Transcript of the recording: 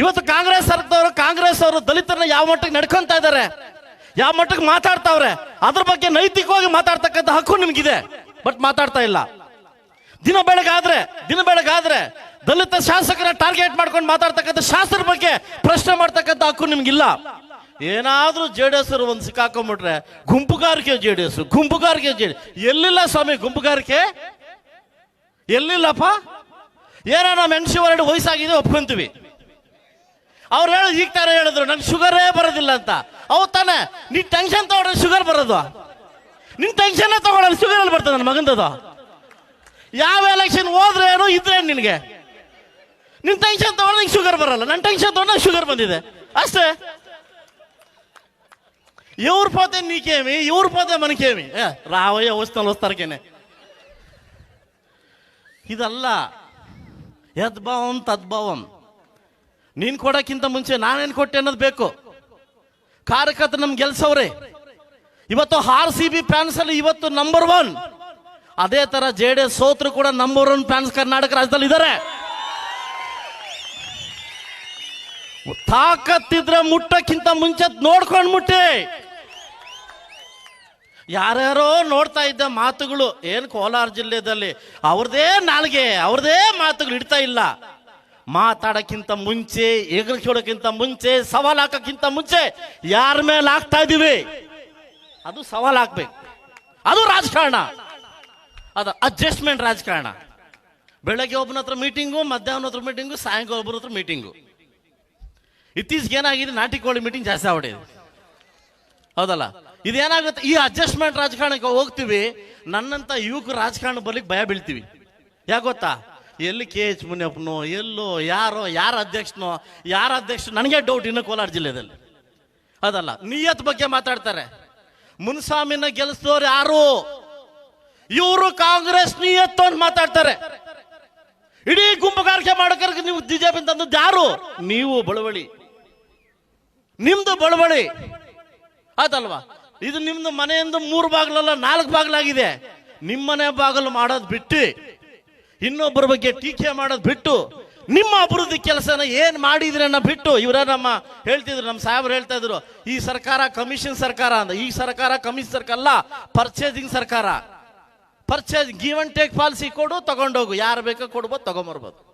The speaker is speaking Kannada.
ಇವತ್ತು ಕಾಂಗ್ರೆಸ್ ಸರ್ಕಾರದವರು, ಕಾಂಗ್ರೆಸ್ ಅವರು ದಲಿತರನ್ನ ಯಾವ ಮಟ್ಟಕ್ಕೆ ನಡ್ಕೊಂತ ಇದ್ದಾರೆ? ಯಾವ ಮಟ್ಟಕ್ಕೆ ಮಾತಾಡ್ತಾವ್ರೆ? ಅದ್ರ ಬಗ್ಗೆ ನೈತಿಕವಾಗಿ ಮಾತಾಡ್ತಕ್ಕಂಥ ಹಕ್ಕು ನಿಮ್ಗಿದೆ. ಬಟ್ ಮಾತಾಡ್ತಾ ಇಲ್ಲ. ದಿನ ಬೆಳಗಾದ್ರೆ ದಿನ ಬೆಳಗಾದ್ರೆ ದಲಿತ ಶಾಸಕರ ಟಾರ್ಗೆಟ್ ಮಾಡ್ಕೊಂಡು ಮಾತಾಡ್ತಕ್ಕಂಥ ಶಾಸಕರ ಬಗ್ಗೆ ಪ್ರಶ್ನೆ ಮಾಡ್ತಕ್ಕಂಥ ಹಕ್ಕು ನಿಮ್ಗಿಲ್ಲ. ಏನಾದ್ರೂ ಜೆ ಡಿ ಎಸ್ ಒಂದು ಸಿಕ್ಕಾಕೊಂಡ್ಬಿಟ್ರೆ ಗುಂಪುಗಾರಿಕೆ ಜೆ ಡಿ ಎಸ್, ಗುಂಪುಗಾರಿಕೆ ಜೆ ಎಲ್ಲಿಲ್ಲ ಸ್ವಾಮಿ ಗುಂಪುಗಾರಿಕೆ? ಎಲ್ಲಿಲ್ಲಪ್ಪ? ಏನೋ ನಮ್ಮ ಸಿ ಹೊರಡು ವಯಸ್ಸಾಗಿದೆ, ಒಪ್ಕೊಂತೀವಿ. ಅವ್ರು ಹೇಳಿದ್ ಈಗ ತಾನೇ ಹೇಳಿದ್ರು, ನನ್ಗೆ ಶುಗರೇ ಬರೋದಿಲ್ಲ ಅಂತ. ಅವ್ ತಾನೆ, ನೀ ಟೆನ್ಷನ್ ತಗೊಂಡ್ರೆ ಶುಗರ್ ಬರೋದು. ನಿನ್ ಟೆನ್ಷನ್ ಟೆನ್ಷನ್ನೇ ಶುಗರ್ ಅಲ್ಲಿ ಬರ್ತದೆ ನನ್ನ ಮಗಂದದು? ಯಾವ ಎಲೆಕ್ಷನ್ ಹೋದ್ರೆ ಏನು, ಇದ್ರೆ ನಿನಗೆ? ನಿನ್ ಟೆನ್ಷನ್ ತಗೊಂಡ್ರೆ ನಿಂಗೆ ಶುಗರ್ ಬರಲ್ಲ. ನನ್ನ ಟೆನ್ಷನ್ ತಗೊಂಡ್ರೆ ಶುಗರ್ ಬಂದಿದೆ. ಅಷ್ಟೇ. ಇವ್ರ ಪೋತೆ ನೀಕೇಮಿ ಇವ್ರ ಪೋತೆ ಮನಕೇಮಿ ಏ, ರಾವಯ್ಯ ಓಸ್ನಲ್ಲಿ ಓಸ್ತಾರಕೇನೆ ಇದಲ್ಲ, ಯದ್ಭವಂ ತದ್ಭವಂ. ನೀನ್ ಕೊಡಕ್ಕಿಂತ ಮುಂಚೆ ನಾನೇನ್ ಕೊಟ್ಟೆ ಅನ್ನೋದು ಬೇಕು. ಕಾರ್ಯಕರ್ತ ನಮ್ ಗೆಲ್ಸವ್ರೆ. ಇವತ್ತು ಆರ್ ಸಿ ಬಿ ಫ್ಯಾನ್ಸ್ ಅಲ್ಲಿ ಇವತ್ತು ನಂಬರ್ ಒನ್ ಅದೇ ತರ ಜೆ ಡಿ ಎಸ್ ಸೋತ್ರು ಕೂಡ ನಂಬರ್ ಒನ್ ಫ್ಯಾನ್ಸ್ ಕರ್ನಾಟಕ ರಾಜ್ಯದಲ್ಲಿ ಇದ್ದಾರೆ ತಾಕತ್ತಿದ್ರೆ ಮುಟ್ಟಕ್ಕಿಂತ ಮುಂಚೆ ನೋಡ್ಕೊಂಡು ಮುಟ್ಟಿ. ಯಾರ್ಯಾರೋ ನೋಡ್ತಾ ಇದ್ದ ಮಾತುಗಳು, ಏನು ಕೋಲಾರ ಜಿಲ್ಲೆದಲ್ಲಿ ಅವ್ರದೇ ನಾಲ್ಗೆ, ಅವ್ರದೇ ಮಾತುಗಳು ಇಡ್ತಾ ಇಲ್ಲ. ಮಾತಾಡಕ್ಕಿಂತ ಮುಂಚೆ ಎಗರ್ಕೊಳ್ಳೋಕ್ಕಿಂತ ಮುಂಚೆ, ಸವಾಲು ಹಾಕೋಕ್ಕಿಂತ ಮುಂಚೆ ಯಾರ ಮೇಲೆ ಹಾಕ್ತಾ ಇದ್ದೀವಿ? ಅದು ಸವಾಲು ಹಾಕ್ಬೇಕು. ಅದು ರಾಜಕಾರಣ. ಅದು ಅಡ್ಜಸ್ಟ್ಮೆಂಟ್ ರಾಜಕಾರಣ. ಬೆಳಗ್ಗೆ ಒಬ್ಬನ ಹತ್ರ ಮೀಟಿಂಗು ಮಧ್ಯಾಹ್ನ ಹತ್ರ ಮೀಟಿಂಗು ಸಾಯಂಕಾಲ ಒಬ್ಬರ ಹತ್ರ ಮೀಟಿಂಗು ಇತ್ತೀಚೆಗೆ ಏನಾಗಿದೆ? ನಾಟಿ ಕೋಳಿ ಮೀಟಿಂಗ್ ಜಾಸ್ತಿ ಆಗ್ಬಿಟ್ಟಿದೆ. ಹೌದಲ್ಲ? ಇದೇನಾಗುತ್ತೆ ಈ ಅಡ್ಜಸ್ಟ್ಮೆಂಟ್ ರಾಜಕಾರಣಕ್ಕೆ ಹೋಗ್ತೀವಿ, ನನ್ನಂತ ಯುವಕ ರಾಜಕಾರಣ ಬರ್ಲಿಕ್ಕೆ ಭಯ ಬೀಳ್ತೀವಿ. ಯಾಕೆ ಗೊತ್ತಾ? ಎಲ್ಲಿ ಕೆ ಎಚ್ ಮುನಿಯಪ್ಪನೋ, ಎಲ್ಲೋ ಯಾರೋ, ಯಾರ ಅಧ್ಯಕ್ಷನೋ, ಯಾರ ಅಧ್ಯಕ್ಷ ನನಗೆ ಡೌಟ್ ಇನ್ನು ಕೋಲಾರ ಜಿಲ್ಲೆಯಲ್ಲಿ ಅದಲ್ಲ, ನಿಯತ್ ಬಗ್ಗೆ ಮಾತಾಡ್ತಾರೆ. ಮುನ್ಸ್ವಾಮಿನ ಗೆಲ್ಸೋರು ಯಾರು? ಇವರು ಕಾಂಗ್ರೆಸ್ ನಿಯತ್ತು ಅಂತ ಮಾತಾಡ್ತಾರೆ. ಇಡೀ ಗುಂಪುಗಾರಿಕೆ ಮಾಡೋಕೆ ನೀವು ಬಿಜೆಪಿ ತಂದದ್ದು ಯಾರು? ನೀವು ಬಳುವಳಿ. ನಿಮ್ದು ಬಳುವಳಿ. ಆತಲ್ವಾ ಇದು ನಿಮ್ದು ಮನೆಯಿಂದ ಮೂರು ಬಾಗಿಲಲ್ಲ ನಾಲ್ಕು ಬಾಗಿಲಾಗಿದೆ. ನಿಮ್ಮನೆ ಬಾಗಿಲು ಮಾಡೋದು ಬಿಟ್ಟು. ಇನ್ನೊಬ್ಬರ ಬಗ್ಗೆ ಟೀಕೆ ಮಾಡೋದು ಬಿಟ್ಟು ನಿಮ್ಮ ಅಭಿವೃದ್ಧಿ ಕೆಲಸನ ಏನ್ ಮಾಡಿದ್ರೆ ಬಿಟ್ಟು ಇವರ ನಮ್ಮ ಹೇಳ್ತಿದ್ರು, ನಮ್ಮ ಸಾಹೇಬ್ರು ಹೇಳ್ತಾ ಇದ್ರು, ಈ ಸರ್ಕಾರ ಕಮಿಷನ್ ಸರ್ಕಾರ ಅಂತ ಈ ಸರ್ಕಾರ ಕಮಿಷನ್ ಸರ್ಕಾರ ಅಲ್ಲ ಪರ್ಚೇಸಿಂಗ್ ಸರ್ಕಾರ. ಪರ್ಚೇಸ್ ಗಿವ್ ಟೇಕ್ ಪಾಲಿಸಿ ಕೊಡು, ತಗೊಂಡೋಗು. ಯಾರು ಬೇಕೋ ಕೊಡ್ಬೋದು, ತಗೊಂಬರ್ಬೋದು.